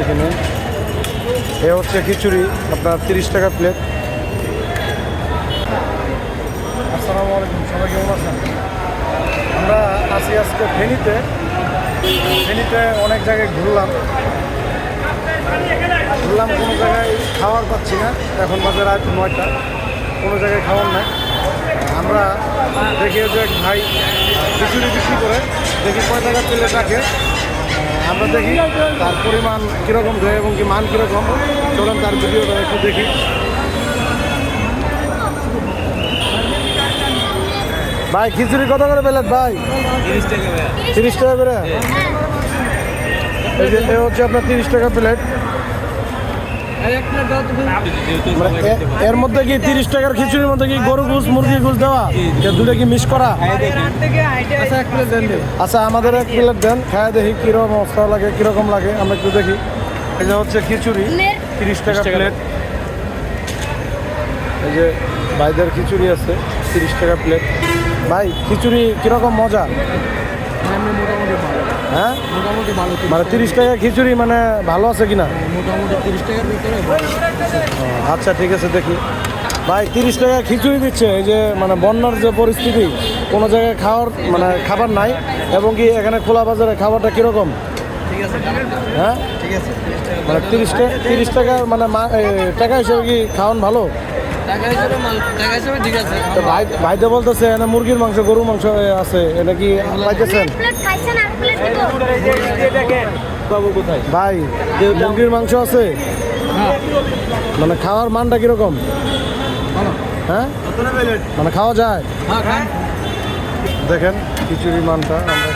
দেখে নিন এ হচ্ছে খিচুড়ি, আপনার তিরিশ টাকা প্লেট আসসালামু আলাইকুম, সবাই কেমন আছেন? আমরা আছি আজকে ফেনীতে। ফেনীতে অনেক জায়গায় ঘুরলাম। ঘুরলাম কোনো জায়গায় খাওয়ার পাচ্ছি না। এখন বাজে রাত নয়টা। কোনো জায়গায় খাওয়ার নাই। আমরা দেখি যে ভাই খিচুড়ি বিক্রি করে, দেখি কয় টাকা প্লেট রাখে আমরা দেখি তার পরিমাণ কীরকম দেয় এবং কি মান কীরকম। চলুন তার ভিডিওটা একটু দেখি। ভাই খিচুড়ি কত করে পেলেন ভাই? তিরিশ টাকা করে? এই যে হচ্ছে আপনার তিরিশ টাকা প্লেট। এর মধ্যে কি তিরিশ টাকার খিচুড়ির মধ্যে কি গরু ঘুষ মুরগি ঘুষ দেওয়া? এটা দুটো কি মিস করা? আচ্ছা আমাদের এক প্লেট দেন খায় দেখি কীরকম অবস্থা লাগে কীরকম লাগে আমরা একটু দেখি। এই যে হচ্ছে খিচুড়ি তিরিশ টাকা প্লেট। এই যে ভাইদের খিচুড়ি আছে তিরিশ টাকা প্লেট। ভাই খিচুড়ি কীরকম মজা? ভালো হ্যাঁ? মোটামুটি ভালো মানে তিরিশ টাকা খিচুড়ি মানে ভালো আছে কিনা? মোটামুটি তিরিশ টাকার ভিতরে আচ্ছা ঠিক আছে দেখি। ভাই তিরিশ টাকা খিচুড়ি দিচ্ছে এই যে মানে বন্যার যে পরিস্থিতি কোনো জায়গায় খাওয়ার মানে খাবার নাই এবং কি এখানে খোলা বাজারে খাবারটা কীরকম? হ্যাঁ? ঠিক আছে মানে তিরিশ টাকা তিরিশ টাকা মানে টাকা হিসেবে কি খাওয়ান ভালো? তো ভাইতে বলতেছে এনে মুরগির মাংস গরুর মাংস আছে এটা কি পাইতেছেন? প্লেট খাইছেন আর প্লেট দিব। বাবু কোথায় ভাই মুরগির মাংস আছে? মানে খাওয়ার মানটা কীরকম? হ্যাঁ? মানে খাওয়া যায়? হ্যাঁ দেখেন খিচুড়ি মানটা আমরা